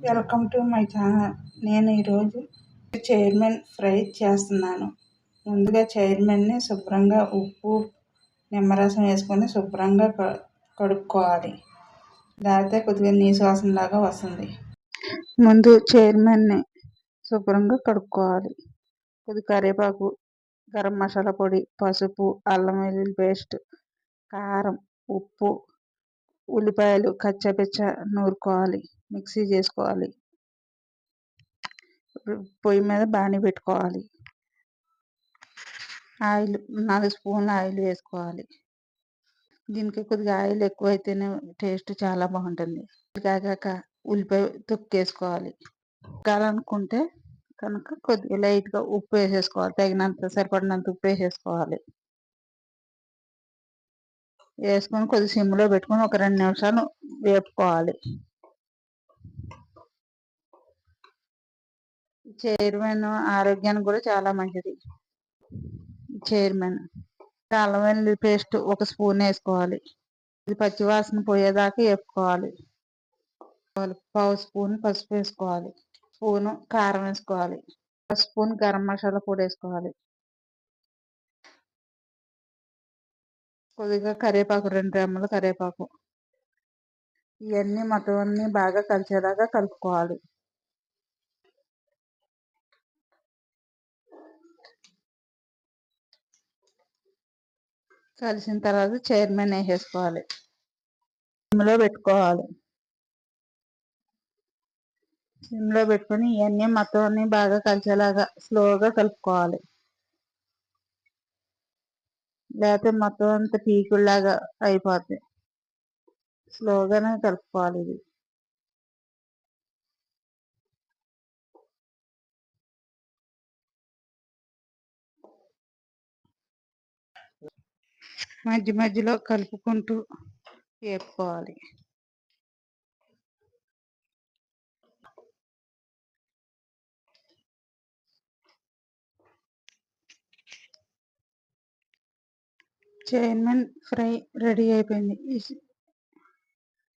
Welcome to my channel నేను ఈరోజు chairman fry చేస్తున్నాను. ముందుగా చైర్మన్ని శుభ్రంగా ఉప్పు నిమ్మరసం వేసుకొని శుభ్రంగా కడుక్కోవాలి. లేకపోతే కొద్దిగా నీసు వాసనలాగా వస్తుంది. ముందు చైర్మన్ని శుభ్రంగా కడుక్కోవాలి. కొద్ది కరివేపాకు గరం మసాలా పొడి పసుపు అల్లం వెల్లుల్లి పేస్ట్ కారం ఉప్పు ఉల్లిపాయలు కచ్చపిచ్చ నూరుకోవాలి మిక్సీ చేసుకోవాలి. పొయ్యి మీద బాణీ పెట్టుకోవాలి. ఆయిల్ నాలుగు స్పూన్ల ఆయిల్ వేసుకోవాలి. దీనికి కొద్దిగా ఆయిల్ ఎక్కువైతేనే టేస్ట్ చాలా బాగుంటుంది. కాగాక ఉల్లిపాయ తొక్కేసుకోవాలి. కావాలనుకుంటే కనుక కొద్దిగా లైట్గా ఉప్పు వేసేసుకోవాలి తగినంత సరిపడినంత ఉప్పు వేసేసుకోవాలి. వేసుకొని కొద్ది సిమ్లో పెట్టుకొని ఒక రెండు నిమిషాలు వేపుకోవాలి. చైర్మన్ ఆరోగ్యానికి కూడా చాలా మంచిది. చైర్మన్ అల్లం వెల్లుల్లి పేస్ట్ ఒక స్పూన్ వేసుకోవాలి. ఇది పచ్చివాసన పోయేదాకా వేపుకోవాలి. పావు స్పూన్ పసుపు వేసుకోవాలి. స్పూను కారం వేసుకోవాలి. స్పూన్ గరం మసాలా పొడి వేసుకోవాలి. కొద్దిగా కరివేపాకు రెండు రెమ్మలు కరివేపాకు. ఇవన్నీ మొత్తం అన్నీ బాగా కలిసేలాగా కలుపుకోవాలి. కలిసిన తర్వాత చైర్మన్ వేసేసుకోవాలి. సిమ్లో పెట్టుకోవాలి. సిమ్లో పెట్టుకొని ఇవన్నీ మొత్తం అన్నీ బాగా కలిసేలాగా స్లోగా కలుపుకోవాలి. లేకపోతే మొత్తం అంత పీకుల్లాగా అయిపోద్ది. స్లోగానే కలుపుకోవాలి ఇది. మధ్య మధ్యలో కలుపుకుంటూ వేపుకోవాలి చైర్మన్ ఫ్రై రెడీ అయిపోయింది.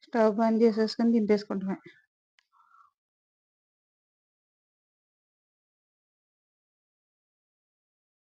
స్టవ్ బంద్ చేసేసుకొని దింపేసుకుంటామే